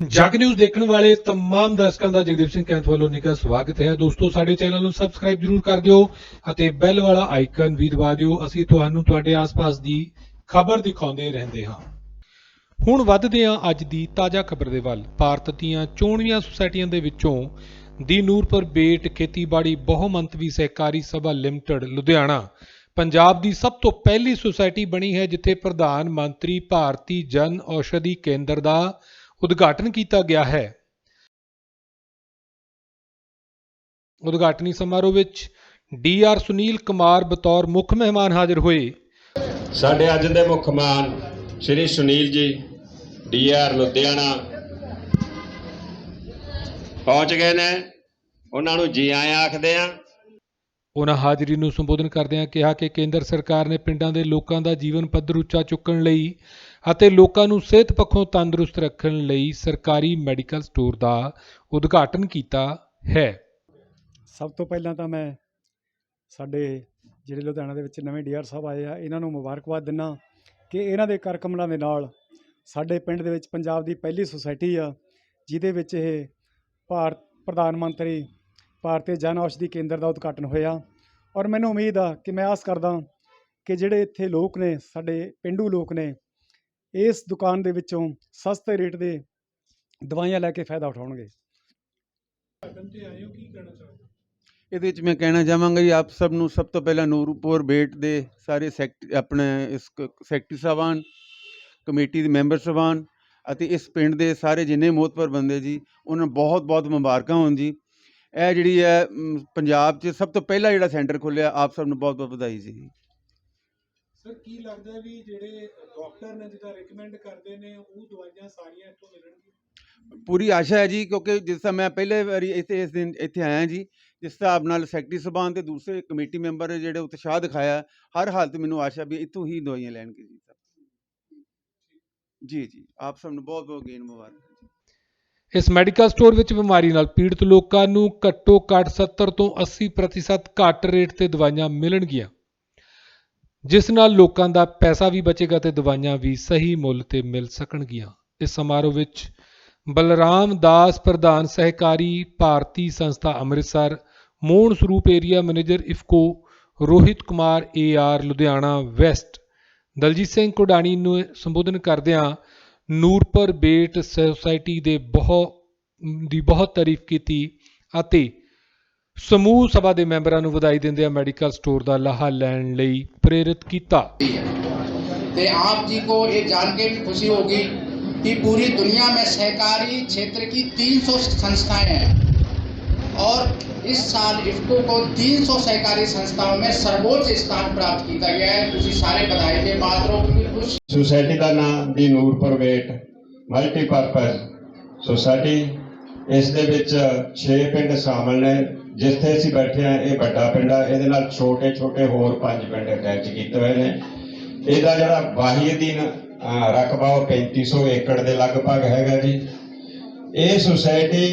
ਜਗ ਨਿਊਜ਼ ਦੇਖਣ ਵਾਲੇ तमाम ਦਰਸ਼ਕਾਂ ਦਾ ਜਗਦੀਪ ਸਿੰਘ ਕੈਂਥ ਵੱਲੋਂ ਨਿੱਘਾ ਸਵਾਗਤ ਹੈ ਦੋਸਤੋ ਸਾਡੇ ਚੈਨਲ ਨੂੰ ਸਬਸਕ੍ਰਾਈਬ ਜਰੂਰ ਕਰ ਦਿਓ ਅਤੇ ਬੈਲ ਵਾਲਾ ਆਈਕਨ ਵੀ ਦਬਾ ਦਿਓ ਅਸੀਂ ਤੁਹਾਨੂੰ ਤੁਹਾਡੇ ਆਸ-ਪਾਸ ਦੀ ਖਬਰ ਦਿਖਾਉਂਦੇ ਰਹਿੰਦੇ ਹਾਂ ਹੁਣ ਵੱਧਦੇ ਹਾਂ ਅੱਜ ਦੀ ਤਾਜ਼ਾ ਖਬਰ ਦੇ ਵੱਲ ਭਾਰਤ ਦੀਆਂ ਚੋਣਵੀਆਂ ਸੁਸਾਇਟੀਆਂ ਦੇ ਵਿੱਚੋਂ ਦੀ ਨੂਰਪੁਰ ਬੇਟ ਖੇਤੀਬਾੜੀ ਬਹੁਮੰਤਵੀ ਸਹਿਕਾਰੀ ਸਭਾ ਲਿਮਟਿਡ ਲੁਧਿਆਣਾ ਪੰਜਾਬ ਦੀ ਸਭ ਤੋਂ ਪਹਿਲੀ ਸੁਸਾਇਟੀ ਬਣੀ ਹੈ ਜਿੱਥੇ ਪ੍ਰਧਾਨ ਮੰਤਰੀ ਭਾਰਤੀ ਜਨ ਔਸ਼ਧੀ ਕੇਂਦਰ ਦਾ ਉਦਘਾਟਨ ਕੀਤਾ ਗਿਆ ਹੈ। ਉਦਘਾਟਨੀ ਸਮਾਰੋਹ ਵਿੱਚ ਡੀ ਆਰ ਸੁਨੀਲ ਕੁਮਾਰ ਬਤੌਰ ਮੁੱਖ ਮਹਿਮਾਨ ਹਾਜ਼ਰ ਹੋਏ। ਸਾਡੇ ਅੱਜ ਦੇ ਮੁੱਖ ਮਹਿਮਾਨ ਸ਼੍ਰੀ ਸੁਨੀਲ ਜੀ ਡੀਆਰ ਲੁਧਿਆਣਾ ਪਹੁੰਚ ਗਏ ਨੇ। ਉਹਨਾਂ ਨੂੰ ਜੀ ਆਇਆਂ ਆਖਦੇ ਆ। ਉਹਨਾਂ ਹਾਜ਼ਰੀ ਨੂੰ ਸੰਬੋਧਨ ਕਰਦਿਆਂ ਕਿਹਾ ਕਿ ਕੇਂਦਰ ਸਰਕਾਰ ਨੇ ਪਿੰਡਾਂ ਦੇ ਲੋਕਾਂ ਦਾ ਜੀਵਨ ਪੱਧਰ ਉੱਚਾ ਚੁੱਕਣ ਲਈ ਅਤੇ ਲੋਕਾਂ ਨੂੰ ਸਿਹਤ ਪੱਖੋਂ ਤੰਦਰੁਸਤ ਰੱਖਣ ਲਈ ਸਰਕਾਰੀ ਮੈਡੀਕਲ ਸਟੋਰ ਦਾ ਉਦਘਾਟਨ ਕੀਤਾ ਹੈ। ਸਭ ਤੋਂ ਪਹਿਲਾਂ ਤਾਂ ਮੈਂ ਸਾਡੇ ਜਿਹੜੇ ਲੁਧਿਆਣਾ ਦੇ ਵਿੱਚ ਨਵੇਂ ਡੀਆਰ ਸਾਹਿਬ ਆਏ ਆ, ਇਹਨਾਂ ਨੂੰ ਮੁਬਾਰਕਬਾਦ ਦਿੰਦਾ ਕਿ ਇਹਨਾਂ ਦੇ ਕਰ ਕਮਲਾਂ ਦੇ ਨਾਲ ਸਾਡੇ ਪਿੰਡ ਦੇ ਵਿੱਚ ਪੰਜਾਬ ਦੀ ਪਹਿਲੀ ਸੁਸਾਇਟੀ ਆ, ਜਿਹਦੇ ਵਿੱਚ ਇਹ ਭਾਰਤ ਪ੍ਰਧਾਨ ਮੰਤਰੀ ਭਾਰਤੀ ਜਨ ਔਸ਼ਧੀ ਕੇਂਦਰ ਦਾ ਉਦਘਾਟਨ ਹੋਇਆ। ਔਰ ਮੈਨੂੰ ਉਮੀਦ ਆ ਕਿ ਮੈਂ ਆਸ ਕਰਦਾ ਕਿ ਜਿਹੜੇ ਇੱਥੇ ਲੋਕ ਨੇ, ਸਾਡੇ ਪਿੰਡੂ ਲੋਕ ਨੇ ਇਸ ਦੁਕਾਨ ਦੇ ਵਿੱਚੋਂ ਸਸਤੇ ਰੇਟ ਦੇ ਦਵਾਈਆਂ ਲੈ ਕੇ ਫਾਇਦਾ ਉਠਾਉਣਗੇ। ਇਹਦੇ ਵਿੱਚ ਮੈਂ ਕਹਿਣਾ ਚਾਹਾਂਗਾ ਜੀ ਆਪ ਸਭ ਨੂੰ ਸਭ ਤੋਂ ਪਹਿਲਾਂ ਨੂਰਪੁਰ ਬੇਟ ਦੇ ਸਾਰੇ ਸੈਕਟ ਆਪਣੇ ਇਸ ਸੈਕਟਰੀ ਸਾਹਿਬਾਨ ਕਮੇਟੀ ਦੇ ਮੈਂਬਰ ਸਾਹਿਬਾਨ ਅਤੇ ਇਸ ਪਿੰਡ ਦੇ ਸਾਰੇ ਜਿੰਨੇ ਮੋਹਤਪੁਰ ਬੰਦੇ ਜੀ ਉਹਨਾਂ ਨੂੰ ਬਹੁਤ ਬਹੁਤ ਮੁਬਾਰਕਾਂ ਹੋਣ ਜੀ। ਇਹ ਜਿਹੜੀ ਹੈ ਪੰਜਾਬ 'ਚ ਸਭ ਤੋਂ ਪਹਿਲਾ ਜਿਹੜਾ ਸੈਂਟਰ ਖੁੱਲਿਆ ਆਪ ਸਭ ਨੂੰ ਬਹੁਤ ਬਹੁਤ ਵਧਾਈ ਜੀ। ਸਰ ਕੀ ਲੱਗਦਾ ਵੀ ਜਿਹੜੇ ਡਾਕਟਰ ਨੇ ਜਿਹਦਾ ਰეკਮੈਂਡ ਕਰਦੇ ਨੇ ਉਹ ਦਵਾਈਆਂ ਸਾਰੀਆਂ ਇੱਥੋਂ ਮਿਲਣਗੀਆਂ? ਪੂਰੀ ਆਸ਼ਾ ਹੈ ਜੀ ਕਿਉਂਕਿ ਜਿਸ ਤਰ੍ਹਾਂ ਮੈਂ ਪਹਿਲੇ ਵਾਰੀ ਇੱਥੇ ਇਸ ਦਿਨ ਇੱਥੇ ਆਇਆ ਜੀ ਜਿਸ ਹਿਸਾਬ ਨਾਲ ਸੈਕਟਰੀ ਸਾਹਿਬਾਨ ਤੇ ਦੂਸਰੇ ਕਮੇਟੀ ਮੈਂਬਰ ਜਿਹੜੇ ਉਤਸ਼ਾਹ ਦਿਖਾਇਆ ਹਰ ਹਾਲਤ ਮੈਨੂੰ ਆਸ਼ਾ ਵੀ ਇੱਥੋਂ ਹੀ ਦਵਾਈਆਂ ਲੈਣਗੇ ਜੀ ਜੀ ਜੀ ਆਪ ਸਭ ਨੂੰ ਬਹੁਤ ਬਹੁਤ ਗੇਨ ਮੁਬਾਰਕ ਇਸ ਮੈਡੀਕਲ ਸਟੋਰ ਵਿੱਚ ਬਿਮਾਰੀ ਨਾਲ ਪੀੜਤ ਲੋਕਾਂ ਨੂੰ ਘੱਟੋ ਘੱਟ 70 ਤੋਂ 80% ਘੱਟ ਰੇਟ ਤੇ ਦਵਾਈਆਂ ਮਿਲਣਗੀਆਂ। ਜਿਸ ਨਾਲ ਲੋਕਾਂ ਦਾ ਪੈਸਾ ਵੀ ਬਚੇਗਾ ਤੇ ਦਵਾਈਆਂ ਵੀ ਸਹੀ ਮੁੱਲ ਤੇ ਮਿਲ ਸਕਣਗੀਆਂ। ਇਸ ਸਮਾਰੋਹ ਵਿੱਚ ਬਲਰਾਮ ਦਾਸ, ਪ੍ਰਧਾਨ ਸਹਿਕਾਰੀ ਭਾਰਤੀ ਸੰਸਥਾ Amritsar, Mohan Sarup area manager IFFCO, Rohit Kumar AR Ludhiana west, Daljit Singh Kodani ਨੂੰ ਸੰਬੋਧਨ ਕਰਦਿਆਂ ਨੂਰਪੁਰ ਬੇਟ ਸੁਸਾਇਟੀ ਦੇ ਬਹੁਤ ਦੀ ਬਹੁਤ ਤਾਰੀਫ ਕੀਤੀ ਅਤੇ ਸਮੂਹ ਸਭਾ ਦੇ ਮੈਂਬਰਾਂ ਨੂੰ ਵਧਾਈ ਦਿੰਦਿਆਂ ਮੈਡੀਕਲ ਸਟੋਰ ਦਾ ਲਾਹਾ ਲੈਣ ਲਈ ਪ੍ਰੇਰਿਤ ਕੀਤਾ। ਤੇ ਆਪ ਜੀ ਕੋ ਇਹ ਜਾਣ ਕੇ ਵੀ ਖੁਸ਼ੀ ਹੋਗੀ कि पूरी दुनिया में सहकारी क्षेत्र की 300 संस्थाएं हैं और इस साल इफ्को को 300 सहकारी संस्थाओं में सर्वोच्च स्थान प्राप्त किया गया है ਤੁਸੀਂ ਸਾਰੇ ਵਧਾਈ ਦੇ ਪਾਤਰ ਹੋ ਕਿ ਕੁਝ ਸੁਸਾਇਟੀ ਦਾ ਨਾਮ ਦੀ ਨੂਰ ਪਰਵੇਟ ਮਲਟੀਪਰਪਸ ਸੁਸਾਇਟੀ ਇਸ ਦੇ ਵਿੱਚ 6 ਪਿੰਡ ਸ਼ਾਮਲ ਨੇ। ਜਿੱਥੇ ਅਸੀਂ ਬੈਠੇ ਆ ਇਹ ਵੱਡਾ ਪਿੰਡ ਆ। ਇਹਦੇ ਨਾਲ ਛੋਟੇ ਛੋਟੇ ਹੋਰ ਪੰਜ ਪਿੰਡ ਅਟੈਚ ਕੀਤੇ ਹੋਏ ਨੇ। ਇਹਦਾ ਜਿਹੜਾ ਵਾਹੀ ਅਧੀਨ ਰਕਬਾ ਉਹ 3500 ਏਕੜ ਦੇ ਲਗਭਗ ਹੈਗਾ ਜੀ। ਇਹ ਸੁਸਾਇਟੀ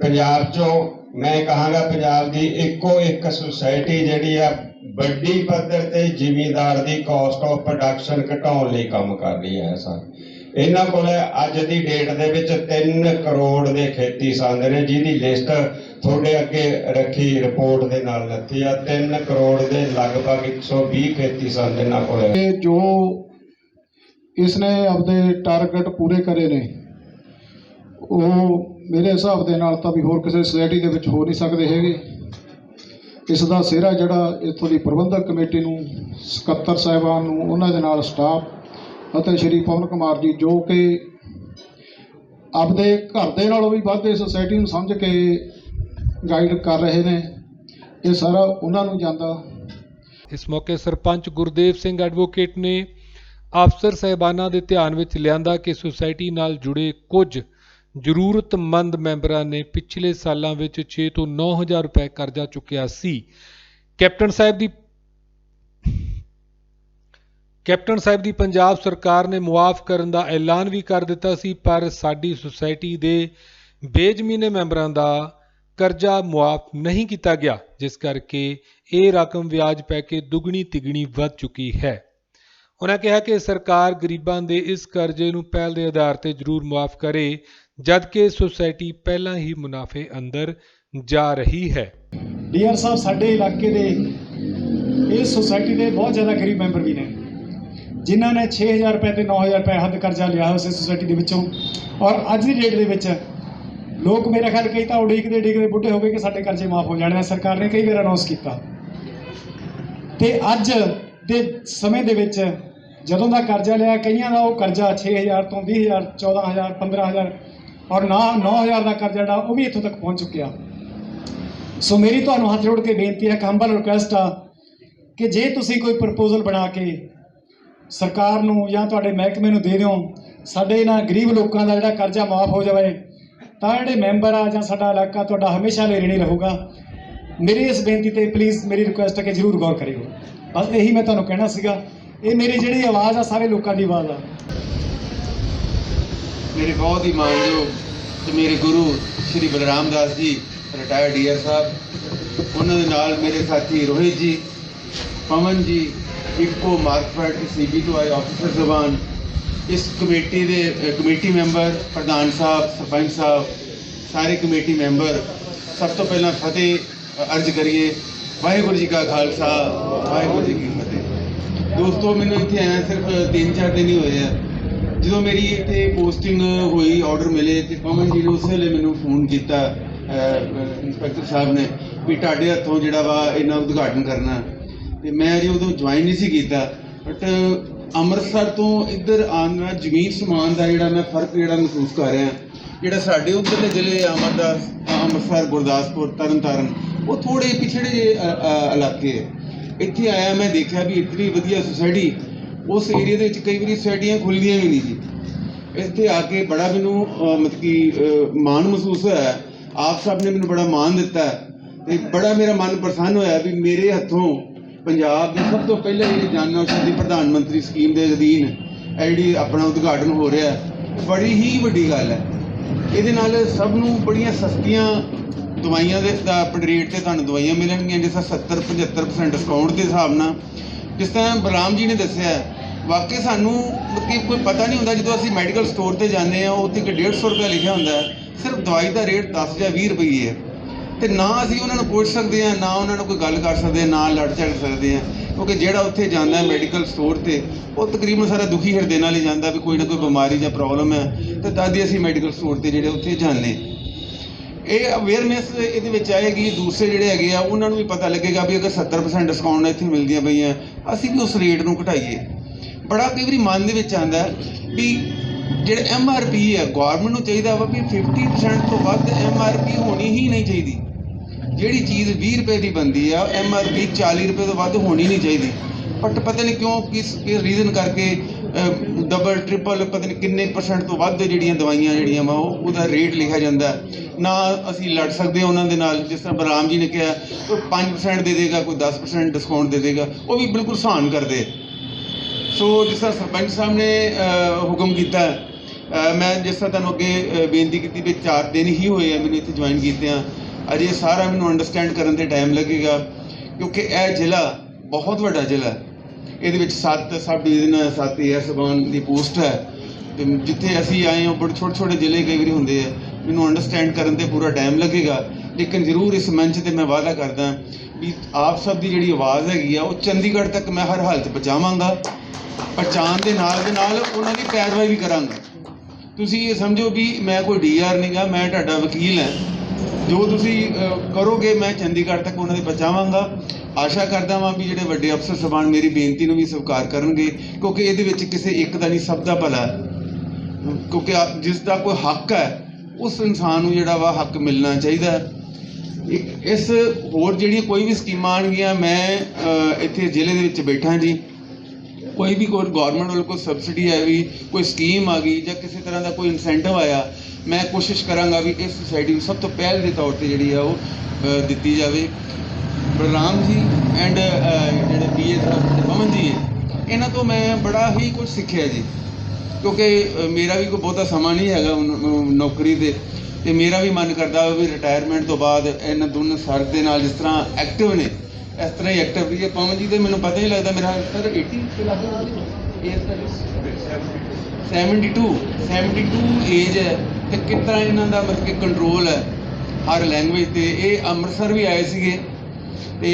ਪੰਜਾਬ ਚੋਂ, ਮੈਂ ਕਹਾਂਗਾ ਪੰਜਾਬ ਦੀ ਇੱਕੋ ਇੱਕ ਸੁਸਾਇਟੀ ਜਿਹੜੀ ਆ, ਵੱਡੀ ਪੱਧਰ ਤੇ ਜ਼ਿਮੀਂਦਾਰ ਦੀ ਕਾਸਟ ਆਫ ਪ੍ਰੋਡਕਸ਼ਨ ਘਟਾਉਣ ਲਈ ਕੰਮ ਕਰ ਰਹੀ ਹੈ ਸਰ। ਇਹਨਾਂ ਕੋਲ ਅੱਜ ਦੀ ਡੇਟ ਦੇ ਵਿੱਚ 3 ਕਰੋੜ ਦੇ ਖੇਤੀ ਸੰਦ ਨੇ, ਜਿਹਦੀ ਲਿਸਟ ਤੁਹਾਡੇ ਅੱਗੇ ਰੱਖੀ ਰਿਪੋਰਟ ਦੇ ਨਾਲ ਲੱਤੀ ਆ। 3 ਕਰੋੜ ਦੇ ਲਗਭਗ 120 ਖੇਤੀ ਸੰਦ ਇਹਨਾਂ ਕੋਲ ਹੈ ਤੇ ਜੋ ਇਸਨੇ ਆਪਦੇ ਟਾਰਗੇਟ ਪੂਰੇ ਕਰੇ ਨੇ, ਉਹ ਮੇਰੇ ਹਿਸਾਬ ਦੇ ਨਾਲ ਤਾਂ ਵੀ ਹੋਰ ਕਿਸੇ ਸੁਸਾਇਟੀ ਦੇ ਵਿੱਚ ਹੋ ਨਹੀਂ ਸਕਦੇ ਹੈਗੇ। ਇਸ ਦਾ ਸਿਹਰਾ ਜਿਹੜਾ ਇੱਥੋਂ ਦੀ ਪ੍ਰਬੰਧਕ ਕਮੇਟੀ ਨੂੰ, ਸਕੱਤਰ ਸਾਹਿਬਾਨ ਨੂੰ, ਉਹਨਾਂ ਦੇ ਨਾਲ ਸਟਾਫ ਅਤੇ ਸ਼੍ਰੀ ਪਵਨ ਕੁਮਾਰ ਜੀ, ਜੋ ਕਿ ਆਪਦੇ ਘਰ ਦੇ ਨਾਲੋਂ ਵੀ ਵੱਧ ਇਸ ਸੁਸਾਇਟੀ ਨੂੰ ਸਮਝ ਕੇ ਗਾਈਡ ਕਰ ਰਹੇ ਨੇ। ਇਹ ਸਾਰਾ ਉਹਨਾਂ ਨੂੰ ਜਾਂਦਾ। ਇਸ ਮੌਕੇ ਸਰਪੰਚ ਗੁਰਦੇਵ ਸਿੰਘ ਐਡਵੋਕੇਟ ਨੇ ਅਫਸਰ ਸਹਿਬਾਨਾਂ ਦੇ ਧਿਆਨ ਵਿੱਚ ਲਿਆਂਦਾ ਕਿ ਸੁਸਾਇਟੀ ਨਾਲ ਜੁੜੇ ਕੁਝ ਜ਼ਰੂਰਤਮੰਦ ਮੈਂਬਰਾਂ ਨੇ ਪਿਛਲੇ ਸਾਲਾਂ ਵਿੱਚ 6 ਤੋਂ 9000 ਰੁਪਏ ਕਰਜ਼ਾ ਚੁੱਕਿਆ ਸੀ। ਕੈਪਟਨ ਸਾਹਿਬ ਦੀ ਕੈਪਟਨ ਸਾਹਿਬ ਦੀ ਪੰਜਾਬ ਸਰਕਾਰ ਨੇ ਮੁਆਫ ਕਰਨ ਦਾ ਐਲਾਨ ਵੀ ਕਰ ਦਿੱਤਾ ਸੀ, ਪਰ ਸਾਡੀ ਸੁਸਾਇਟੀ ਦੇ ਬੇਜ਼ਮੀਨੇ ਮੈਂਬਰਾਂ ਦਾ ਕਰਜ਼ਾ ਮੁਆਫ ਨਹੀਂ ਕੀਤਾ ਗਿਆ, ਜਿਸ ਕਰਕੇ ਇਹ ਰਕਮ ਵਿਆਜ ਪੈ ਕੇ ਦੁੱਗਣੀ ਤਿਗਣੀ ਵੱਧ ਚੁੱਕੀ ਹੈ। ਉਹਨਾਂ ਕਿਹਾ ਕਿ ਸਰਕਾਰ ਗਰੀਬਾਂ ਦੇ ਇਸ ਕਰਜ਼ੇ ਨੂੰ ਪਹਿਲ ਦੇ ਆਧਾਰ ਤੇ ਜ਼ਰੂਰ ਮੁਆਫ ਕਰੇ, ਜਦਕਿ ਸੁਸਾਇਟੀ ਪਹਿਲਾਂ ਹੀ ਮੁਨਾਫੇ ਅੰਦਰ ਜਾ ਰਹੀ ਹੈ। ਡੀਆਰ ਸਾਹਿਬ, ਸਾਡੇ ਇਲਾਕੇ ਦੇ ਇਸ ਸੁਸਾਇਟੀ ਦੇ ਬਹੁਤ ਜ਼ਿਆਦਾ ਗਰੀਬ ਮੈਂਬਰ ਵੀ ਨੇ। ਜਿਨ੍ਹਾਂ ਨੇ 6000 ਰੁਪਏ ਤੇ 9000 ਰੁਪਏ ਹੱਦ ਕਰਜ਼ਾ ਲਿਆ ਹੋਇਆ ਸੀ ਸੁਸਾਇਟੀ ਦੇ ਵਿੱਚੋਂ। ਔਰ ਅੱਜ ਦੀ ਡੇਟ ਦੇ ਵਿੱਚ ਲੋਕ ਮੇਰੇ ਖਿਆਲ ਕਈ ਤਾਂ ਉਡੀਕਦੇ ਉਡੀਕਦੇ ਬੁੱਢੇ ਹੋ ਗਏ ਕਿ ਸਾਡੇ ਕਰਜ਼ੇ ਮਾਫ ਹੋ ਜਾਣੇ ਆ। ਸਰਕਾਰ ਨੇ ਕਈ ਵਾਰ ਅਨਾਉਂਸ ਕੀਤਾ। ਤੇ ਅੱਜ ਦੇ ਸਮੇਂ ਦੇ ਵਿੱਚ ਜਦੋਂ ਦਾ ਕਰਜ਼ਾ ਲਿਆ, ਕਈਆਂ ਦਾ ਉਹ ਕਰਜ਼ਾ 6000 ਤੋਂ 20000 14000 15000 ਔਰ ਨਾ 9000 ਦਾ ਕਰਜ਼ਾ ਜਿਹੜਾ, ਉਹ ਵੀ ਇੱਥੋਂ ਤੱਕ ਪਹੁੰਚ ਚੁੱਕਿਆ। ਸੋ ਮੇਰੀ ਤੁਹਾਨੂੰ ਹੱਥ ਜੋੜ ਕੇ ਬੇਨਤੀ ਹੈ ਹੰਬਲ ਰਿਕੁਐਸਟ ਆ ਕਿ ਜੇ ਤੁਸੀਂ ਕੋਈ ਪ੍ਰਪੋਜ਼ਲ ਬਣਾ ਕੇ ਸਰਕਾਰ ਨੂੰ ਜਾਂ ਤੁਹਾਡੇ ਮਹਿਕਮੇ ਨੂੰ ਦੇ ਦਿਓ, ਸਾਡੇ ਇਹਨਾਂ ਗਰੀਬ ਲੋਕਾਂ ਦਾ ਜਿਹੜਾ ਕਰਜ਼ਾ ਮਾਫ ਹੋ ਜਾਵੇ, ਤਾਂ ਜਿਹੜੇ ਮੈਂਬਰ ਆ ਜਾਂ ਸਾਡਾ ਇਲਾਕਾ ਤੁਹਾਡਾ ਹਮੇਸ਼ਾ ਲਈ ਰਹਿਣੀ ਰਹੂਗਾ। ਮੇਰੀ ਇਸ ਬੇਨਤੀ ਤੇ ਪਲੀਜ਼ ਮੇਰੀ ਰਿਕੁਐਸਟ ਹੈ ਕਿ ਜਰੂਰ ਗੌਰ ਕਰਿਓ। ਬਸ ਇਹੀ ਮੈਂ ਤੁਹਾਨੂੰ ਕਹਿਣਾ ਸੀਗਾ। ਇਹ ਮੇਰੀ ਜਿਹੜੀ ਆਵਾਜ਼ ਆ ਸਾਰੇ ਲੋਕਾਂ ਦੀ ਆਵਾਜ਼ ਆ। ਮੇਰੇ ਬਹੁਤ ਹੀ ਮਾਨਯੋਗ ਤੇ ਮੇਰੇ ਗੁਰੂ ਸ਼੍ਰੀ ਬਲਰਾਮ ਦਾਸ ਜੀ ਰਿਟਾਇਰਡ ਡੀਆਰ ਸਾਹਿਬ, ਉਹਨਾਂ ਦੇ ਨਾਲ ਮੇਰੇ ਸਾਥੀ ਰੋਹਿਤ ਜੀ, ਪਵਨ ਜੀ ਇਕੋ ਮਾਰਕਫੈਟ ਸੀਬੀ ਤੋਂ ਆਏ ਆਫੀਸਰ ਜ਼ਬਾਨ। ਇਸ ਕਮੇਟੀ ਦੇ ਕਮੇਟੀ ਮੈਂਬਰ ਪ੍ਰਧਾਨ ਸਾਹਿਬ, ਸਰਪੰਚ ਸਾਹਿਬ, ਸਾਰੇ ਕਮੇਟੀ ਮੈਂਬਰ, ਸਭ ਤੋਂ ਪਹਿਲਾਂ ਫਤਿਹ ਅਰਜ਼ ਕਰੀਏ। ਵਾਹਿਗੁਰੂ ਜੀ ਕਾ ਖਾਲਸਾ, ਵਾਹਿਗੁਰੂ ਜੀ ਕੀ ਫਤਿਹ। ਦੋਸਤੋ, ਮੈਨੂੰ ਇੱਥੇ ਆਇਆ ਸਿਰਫ 3-4 ਦਿਨ ਹੀ ਹੋਏ ਆ। ਜਦੋਂ ਮੇਰੀ ਇੱਥੇ ਪੋਸਟਿੰਗ ਹੋਈ ਆਰਡਰ ਮਿਲੇ, ਤੇ ਪਵਨ ਜੀ ਨੇ ਉਸੇ ਵੇਲੇ ਮੈਨੂੰ ਫੋਨ ਕੀਤਾ ਇੰਸਪੈਕਟਰ ਸਾਹਿਬ ਨੇ, ਵੀ ਤੁਹਾਡੇ ਹੱਥੋਂ ਜਿਹੜਾ ਵਾ ਇਹਨਾਂ ਉਦਘਾਟਨ ਕਰਨਾ। ਤੇ ਮੈਂ ਜੀ ਉਦੋਂ ਜੁਆਇਨ ਨਹੀਂ ਸੀ ਕੀਤਾ ਬਟ ਅੰਮ੍ਰਿਤਸਰ ਤੋਂ ਇੱਧਰ ਆਉਣ ਨਾਲ ਜ਼ਮੀਨ ਸਮਾਨ ਦਾ ਜਿਹੜਾ ਮੈਂ ਫ਼ਰਕ ਜਿਹੜਾ ਮਹਿਸੂਸ ਕਰ ਰਿਹਾ ਜਿਹੜਾ ਸਾਡੇ ਉੱਧਰਲੇ ਜ਼ਿਲ੍ਹੇ ਅਮਰਦਾਸ ਅੰਮ੍ਰਿਤਸਰ ਗੁਰਦਾਸਪੁਰ ਤਰਨਤਾਰਨ ਉਹ ਥੋੜੇ ਪਿਛੜੇ ਜਿਹੇ, ਇਲਾਕੇ ਹੈ ਇੱਥੇ ਆਇਆ ਮੈਂ ਦੇਖਿਆ ਵੀ ਇਤਨੀ ਵਧੀਆ ਸੁਸਾਇਟੀ ਉਸ ਏਰੀਆ ਦੇ ਵਿੱਚ ਕਈ ਵਾਰੀ ਸੁਸਾਇਟੀਆਂ ਖੁੱਲਦੀਆਂ ਵੀ ਨਹੀਂ ਜੀ। ਇੱਥੇ ਆ ਕੇ ਬੜਾ ਮੈਨੂੰ ਮਤਲਬ ਕਿ ਮਾਣ ਮਹਿਸੂਸ ਹੋਇਆ। ਆਪ ਸਭ ਨੇ ਮੈਨੂੰ ਬੜਾ ਮਾਣ ਦਿੱਤਾ। ਤੇ ਬੜਾ ਮੇਰਾ ਮਨ ਪ੍ਰਸੰਨ ਹੋਇਆ ਵੀ ਮੇਰੇ ਹੱਥੋਂ ਪੰਜਾਬ ਦੇ ਸਭ ਤੋਂ ਪਹਿਲੇ ਜਿਹੜੀ ਜਨ ਔਸ਼ਧੀ ਪ੍ਰਧਾਨ ਮੰਤਰੀ ਸਕੀਮ ਦੇ ਅਧੀਨ ਇਹ ਜਿਹੜੀ ਆਪਣਾ ਉਦਘਾਟਨ ਹੋ ਰਿਹਾ ਇਹ ਬੜੀ ਹੀ ਵੱਡੀ ਗੱਲ ਹੈ। ਇਹਦੇ ਨਾਲ ਸਭ ਨੂੰ ਬੜੀਆਂ ਸਸਤੀਆਂ ਦਵਾਈਆਂ ਦੇ ਆਪਣੇ ਰੇਟ ਤੇ ਤੁਹਾਨੂੰ ਦਵਾਈਆਂ ਮਿਲਣਗੀਆਂ, ਜਿਸ ਤਰ੍ਹਾਂ 70 75% ਡਿਸਕਾਊਂਟ ਦੇ ਹਿਸਾਬ ਨਾਲ। ਜਿਸ ਤਰ੍ਹਾਂ ਬਲਰਾਮ ਜੀ ਨੇ ਦੱਸਿਆ ਵਾਕਈ ਸਾਨੂੰ ਮਤਲਬ ਕਿ ਕੋਈ ਪਤਾ ਨਹੀਂ ਹੁੰਦਾ, ਜਦੋਂ ਅਸੀਂ ਮੈਡੀਕਲ ਸਟੋਰ ਤੇ ਜਾਂਦੇ ਆ ਉੱਥੇ ਕਿ 150 ਰੁਪਏ ਲਿਖਿਆ ਹੁੰਦਾ ਸਿਰਫ ਦਵਾਈ ਦਾ ਰੇਟ 10 ਜਾਂ 20 ਰੁਪਏ ਹੈ। ਤੇ ਨਾ ਅਸੀਂ ਉਹਨਾਂ ਨੂੰ ਪੁੱਛ ਸਕਦੇ ਆ ਨਾ ਉਹਨਾਂ ਨੂੰ ਕੋਈ ਗੱਲ ਕਰ ਸਕਦੇ ਆ ਨਾ ਲੜ ਝੜ ਸਕਦੇ ਆ ਕਿਉਂਕਿ ਜਿਹੜਾ ਉੱਥੇ ਜਾਂਦਾ ਹੈ ਮੈਡੀਕਲ ਸਟੋਰ ਤੇ, ਉਹ ਤਕਰੀਬਨ ਸਾਰਾ ਦੁਖੀ ਹਿਰਦੇ ਨਾਲ ਹੀ ਜਾਂਦਾ ਵੀ ਕੋਈ ਨਾ ਕੋਈ ਬਿਮਾਰੀ ਜਾਂ ਪ੍ਰੋਬਲਮ ਹੈ, ਤੇ ਤਦ ਅਸੀਂ ਮੈਡੀਕਲ ਸਟੋਰ ਤੇ ਜਿਹੜੇ ਉੱਥੇ ਜਾਂਦੇ ਇਹ ਅਵੇਅਰਨੈਸ ਇਹਦੇ ਵਿੱਚ ਆਏਗੀ ਦੂਸਰੇ ਜਿਹੜੇ ਹੈਗੇ ਆ, ਉਹਨਾਂ ਨੂੰ ਵੀ ਪਤਾ ਲੱਗੇਗਾ ਵੀ ਅਗਰ 70% ਡਿਸਕਾਊਂਟ ਇੱਥੇ ਮਿਲਦੀਆਂ ਪਈਆਂ, ਅਸੀਂ ਵੀ ਉਸ ਰੇਟ ਨੂੰ ਘਟਾਈਏ। ਬੜਾ ਕਈ ਵਾਰੀ ਮਨ ਦੇ ਵਿੱਚ ਆਂਦਾ ਵੀ ਜਿਹੜੇ ਐਮ ਆਰ ਪੀ ਹੈ ਗਵਰਨਮੈਂਟ ਨੂੰ ਚਾਹੀਦਾ ਵਾ ਵੀ 50% ਤੋਂ ਵੱਧ ਐਮ ਆਰ ਪੀ ਹੋਣੀ ਹੀ ਨਹੀਂ ਚਾਹੀਦੀ। ਜਿਹੜੀ ਚੀਜ਼ 20 ਰੁਪਏ ਦੀ ਬੰਦੀ ਆ ਐਮ ਆਰ ਪੀ 40 ਰੁਪਏ ਤੋਂ ਵੱਧ ਹੋਣੀ ਨਹੀਂ ਚਾਹੀਦੀ। ਬਟ ਪਤਾ ਨਹੀਂ ਕਿਉਂ, ਕਿਸ ਕਿਸ ਰੀਜ਼ਨ ਕਰਕੇ ਡਬਲ ਟ੍ਰਿਪਲ ਪਤਾ ਨਹੀਂ ਕਿੰਨੇ ਪਰਸੈਂਟ ਤੋਂ ਵੱਧ ਜਿਹੜੀਆਂ ਦਵਾਈਆਂ ਜਿਹੜੀਆਂ ਵਾ, ਉਹ ਉਹਦਾ ਰੇਟ ਲਿਖਿਆ ਜਾਂਦਾ ਨਾ ਅਸੀਂ ਲੜ ਸਕਦੇ ਹਾਂ ਉਹਨਾਂ ਦੇ ਨਾਲ, ਜਿਸ ਤਰ੍ਹਾਂ ਬਰਾਮ ਜੀ ਨੇ ਕਿਹਾ, ਕੋਈ 5% ਦੇ ਦੇਗਾ, ਕੋਈ 10% ਡਿਸਕਾਊਂਟ ਦੇ ਦੇਗਾ, ਉਹ ਵੀ ਬਿਲਕੁਲ ਸਹਾਨ ਕਰਦੇ ਸੋ ਜਿਸ ਤਰ੍ਹਾਂ ਸਰਪੰਚ ਸਾਹਿਬ ਨੇ ਹੁਕਮ ਕੀਤਾ ਮੈਂ ਜਿਸ ਤਰ੍ਹਾਂ ਤੁਹਾਨੂੰ ਅੱਗੇ ਬੇਨਤੀ ਕੀਤੀ ਵੀ 4 ਦਿਨ ਹੀ ਹੋਏ ਆ, ਮੈਨੂੰ ਇੱਥੇ ਜੁਆਇਨ ਕੀਤੇ ਆ ਅਜੇ ਸਾਰਾ ਮੈਨੂੰ ਅੰਡਰਸਟੈਂਡ ਕਰਨ ਤੇ ਟਾਈਮ ਲੱਗੇਗਾ, ਕਿਉਂਕਿ ਇਹ ਜ਼ਿਲ੍ਹਾ ਬਹੁਤ ਵੱਡਾ ਜ਼ਿਲ੍ਹਾ ਹੈ। ਇਹਦੇ ਵਿੱਚ 7 ਸਬ ਡਿਵੀਜ਼ਨ 7 ਏਆਰ ਸਬਾਨ ਦੀ ਪੋਸਟ ਹੈ। ਤੇ ਜਿੱਥੇ ਅਸੀਂ ਆਏ ਹਾਂ, ਬੜੇ ਛੋਟੇ ਛੋਟੇ ਜ਼ਿਲ੍ਹੇ ਕਈ ਵਾਰੀ ਹੁੰਦੇ ਆ। ਮੈਨੂੰ ਅੰਡਰਸਟੈਂਡ ਕਰਨ ਤੇ ਪੂਰਾ ਟਾਈਮ ਲੱਗੇਗਾ। ਲੇਕਿਨ ਜ਼ਰੂਰ ਇਸ ਮੰਚ ਤੇ ਮੈਂ ਵਾਅਦਾ ਕਰਦਾ ਵੀ ਆਪ ਸਭ ਦੀ ਜਿਹੜੀ ਆਵਾਜ਼ ਹੈਗੀ ਆ, ਉਹ ਚੰਡੀਗੜ੍ਹ ਤੱਕ ਮੈਂ ਹਰ ਹਾਲਤ ਪਹੁੰਚਾਵਾਂਗਾ। ਪਹੁੰਚਾਉਣ ਦੇ ਨਾਲ ਦੇ ਨਾਲ ਉਹਨਾਂ ਦੀ ਪੈਰਵਾਈ ਵੀ ਕਰਾਂਗਾ। ਤੁਸੀਂ ਇਹ ਸਮਝੋ ਵੀ ਮੈਂ ਕੋਈ ਡੀਆਰ ਨਹੀਂਗਾ ਮੈਂ ਤੁਹਾਡਾ ਵਕੀਲ ਹਾਂ। ਜੋ ਤੁਸੀਂ ਕਰੋਗੇ, ਮੈਂ ਚੰਡੀਗੜ੍ਹ ਤੱਕ ਉਹਨਾਂ ਦੀ ਪਹੁੰਚਾਵਾਂਗਾ। ਆਸ਼ਾ ਕਰਦਾ ਵਾਂ ਵੀ ਜਿਹੜੇ ਵੱਡੇ ਅਫਸਰ ਸਭਾਨ ਮੇਰੀ ਬੇਨਤੀ ਨੂੰ ਵੀ ਸਵੀਕਾਰ ਕਰਨਗੇ, ਕਿਉਂਕਿ ਇਹਦੇ ਵਿੱਚ ਕਿਸੇ ਇੱਕ ਦਾ ਨਹੀਂ, ਸਭ ਦਾ ਭਲਾ ਕਿਉਂਕਿ ਜਿਸ ਦਾ ਕੋਈ ਹੱਕ ਹੈ, ਉਸ ਇਨਸਾਨ ਨੂੰ ਜਿਹੜਾ ਵਾ ਹੱਕ ਮਿਲਣਾ ਚਾਹੀਦਾ ਇਸ ਹੋਰ ਜਿਹੜੀਆਂ ਕੋਈ ਵੀ ਸਕੀਮਾਂ ਆਣਗੀਆਂ ਮੈਂ ਇੱਥੇ ਜ਼ਿਲ੍ਹੇ ਦੇ ਵਿੱਚ ਬੈਠਾ ਜੀ। ਕੋਈ ਵੀ ਕੋਈ ਗਵਰਨਮੈਂਟ ਵੱਲੋਂ ਕੋਈ ਸਬਸਿਡੀ ਆ ਗਈ ਕੋਈ ਸਕੀਮ ਆ ਗਈ ਜਾਂ ਕਿਸੇ ਤਰ੍ਹਾਂ ਦਾ ਕੋਈ ਇਨਸੈਂਟਿਵ ਆਇਆ ਮੈਂ ਕੋਸ਼ਿਸ਼ ਕਰਾਂਗਾ ਵੀ ਇਸ ਸੁਸਾਇਟੀ ਨੂੰ ਸਭ ਤੋਂ ਪਹਿਲ ਦੇ ਤੌਰ ਤੇ ਜਿਹੜੀ ਆ ਉਹ ਦਿੱਤੀ ਜਾਵੇ। ਬਲਰਾਮ ਜੀ ਐਂਡ ਜਿਹੜੇ ਪੀਏ ਸਾਹਿਬ ਤੇ ਪਵਨ ਜੀ ਹੈ ਇਹਨਾਂ ਤੋਂ ਮੈਂ ਬੜਾ ਹੀ ਕੁਝ ਸਿੱਖਿਆ ਜੀ। ਕਿਉਂਕਿ ਮੇਰਾ ਵੀ ਕੋਈ ਬਹੁਤਾ ਸਮਾਂ ਨਹੀਂ ਹੈਗਾ ਹੁਣ, ਨੌਕਰੀ ਤੇ। ਤੇ ਮੇਰਾ ਵੀ ਮਨ ਕਰਦਾ ਵਾ ਵੀ ਰਿਟਾਇਰਮੈਂਟ ਤੋਂ ਬਾਅਦ ਇਹਨਾਂ ਦੋਨੋਂ ਸਰ ਦੇ ਨਾਲ ਜਿਸ ਤਰ੍ਹਾਂ ਐਕਟਿਵ ਨੇ ਇਸ ਤਰ੍ਹਾਂ ਹੀ ਐਕਟਿਵ ਰਹੀ ਹੈ ਪਵਨ ਜੀ ਦੇ ਮੈਨੂੰ ਪਤਾ ਹੀ ਲੱਗਦਾ ਮੇਰਾ ਸਰ 80 ਤੇ ਲੱਗ ਏਜ 72 72 ਏਜ ਹੈ। ਤੇ ਕਿੱਦਾਂ ਇਹਨਾਂ ਦਾ ਮਤਲਬ ਕਿ ਕੰਟਰੋਲ ਹੈ ਹਰ ਲੈਂਗੁਏਜ ਤੇ? ਇਹ ਅੰਮ੍ਰਿਤਸਰ ਵੀ ਆਏ ਸੀਗੇ ਤੇ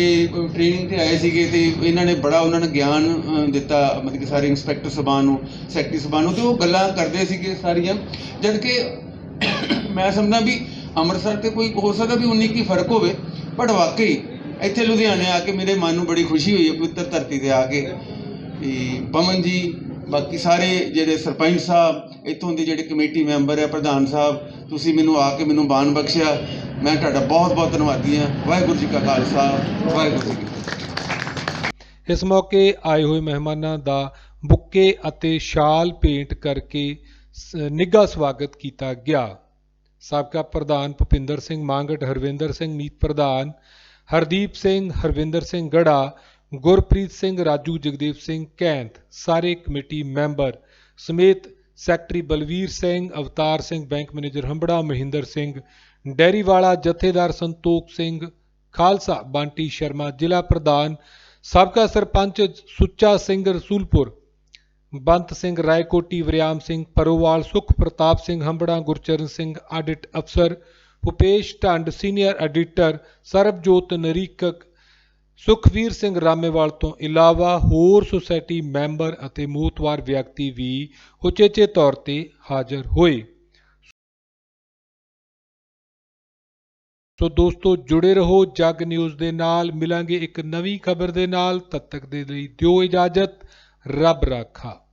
ਟ੍ਰੇਨਿੰਗ ਤੇ ਆਏ ਸੀਗੇ ਤੇ ਇਹਨਾਂ ਨੇ ਬੜਾ ਉਹਨਾਂ ਨੂੰ ਗਿਆਨ ਦਿੱਤਾ ਮਤਲਬ ਕਿ ਸਾਰੇ ਇੰਸਪੈਕਟਰ ਸਭਾ ਨੂੰ ਸੈਕਟਰੀ ਸਭਾ ਨੂੰ ਤੇ ਉਹ ਗੱਲਾਂ ਕਰਦੇ ਸੀਗੇ ਸਾਰੀਆਂ। ਜਦ ਕਿ ਮੈਂ ਸਮਝਦਾ ਵੀ ਅੰਮ੍ਰਿਤਸਰ ਤੇ ਕੋਈ ਹੋ ਸਕਦਾ ਵੀ 19 ਕੀ ਫ਼ਰਕ ਹੋਵੇ ਬਟ ਵਾਕਈ ਇੱਥੇ ਲੁਧਿਆਣੇ ਆ ਕੇ ਮੇਰੇ ਮਨ ਨੂੰ ਬੜੀ ਖੁਸ਼ੀ ਹੋਈ ਹੈ, ਪਵਿੱਤਰ ਧਰਤੀ ਤੇ ਆ ਕੇ। ਤੇ ਪਵਨ ਜੀ, ਬਾਕੀ ਸਾਰੇ ਜਿਹੜੇ ਸਰਪੰਚ ਸਾਹਿਬ, ਇੱਥੋਂ ਦੇ ਜਿਹੜੇ ਕਮੇਟੀ ਮੈਂਬਰ ਹੈ, ਪ੍ਰਧਾਨ ਸਾਹਿਬ, ਤੁਸੀਂ ਮੈਨੂੰ ਆ ਕੇ ਮੈਨੂੰ ਬਾਣ ਬਖਸ਼ਿਆ। ਮੈਂ ਤੁਹਾਡਾ ਬਹੁਤ ਬਹੁਤ ਧੰਨਵਾਦੀ ਹਾਂ। ਵਾਹਿਗੁਰੂ ਜੀ ਕਾ ਖਾਲਸਾ, ਵਾਹਿਗੁਰੂ ਜੀ ਕੀ ਫਤਿਹ। ਇਸ ਮੌਕੇ ਆਏ ਹੋਏ ਮਹਿਮਾਨਾਂ ਦਾ ਬੁੱਕੇ ਅਤੇ ਸ਼ਾਲ ਭੇਂਟ ਕਰਕੇ ਨਿੱਘਾ ਸਵਾਗਤ ਕੀਤਾ ਗਿਆ। ਸਾਬਕਾ ਪ੍ਰਧਾਨ ਭੁਪਿੰਦਰ ਸਿੰਘ ਮਾਂਗਟ, ਹਰਵਿੰਦਰ ਸਿੰਘ ਮੀਤ ਪ੍ਰਧਾਨ ਹਰਦੀਪ ਸਿੰਘ ਹਰਵਿੰਦਰ ਸਿੰਘ ਗੜਾ ਗੁਰਪ੍ਰੀਤ ਸਿੰਘ ਰਾਜੂ ਜਗਦੇਵ ਸਿੰਘ ਕੈਂਤ ਸਾਰੇ ਕਮੇਟੀ ਮੈਂਬਰ ਸਮੇਤ secretary Balvir Singh Avtar Singh bank manager Hambran Mahinder Singh dairy ਵਾਲਾ ਜਥੇਦਾਰ ਸੰਤੋਖ ਸਿੰਘ ਖਾਲਸਾ ਬੰਟੀ ਸ਼ਰਮਾ ਜ਼ਿਲ੍ਹਾ ਪ੍ਰਧਾਨ ਸਾਬਕਾ ਸਰਪੰਚ ਸੁੱਚਾ ਸਿੰਘ ਰਸੂਲਪੁਰ ਬੰਤ ਸਿੰਘ ਰਾਏਕੋਟੀ ਵਰਿਆਮ ਸਿੰਘ ਪਰੋਵਾਲ ਸੁਖ ਪ੍ਰਤਾਪ ਸਿੰਘ ਹੰਬੜਾ ਗੁਰਚਰਨ ਸਿੰਘ ਆਡਿਟ ਅਫਸਰ ਭੁਪੇਸ਼ ਢੰਡ ਸੀਨੀਅਰ ਐਡੀਟਰ ਸਰਬਜੋਤ ਨਰੀਕਕ ਸੁਖਵੀਰ ਸਿੰਘ ਰਾਮੇਵਾਲ ਤੋਂ ਇਲਾਵਾ ਹੋਰ ਸੁਸਾਇਟੀ ਮੈਂਬਰ ਅਤੇ ਮੂਤਵਾਰ ਵਿਅਕਤੀ ਵੀ ਉਚੇਚੇ ਤੌਰ ਤੇ ਹਾਜ਼ਰ ਹੋਏ। ਸੋ ਦੋਸਤੋ, ਜੁੜੇ ਰਹੋ ਜਗ ਨਿਊਜ਼ ਦੇ ਨਾਲ। ਮਿਲਾਂਗੇ ਇੱਕ ਨਵੀਂ ਖਬਰ ਦੇ ਨਾਲ। ਤਦ ਤੱਕ ਦੇ ਲਈ ਦਿਓ ਇਜਾਜ਼ਤ। ਰੱਬ ਰਾਖਾ।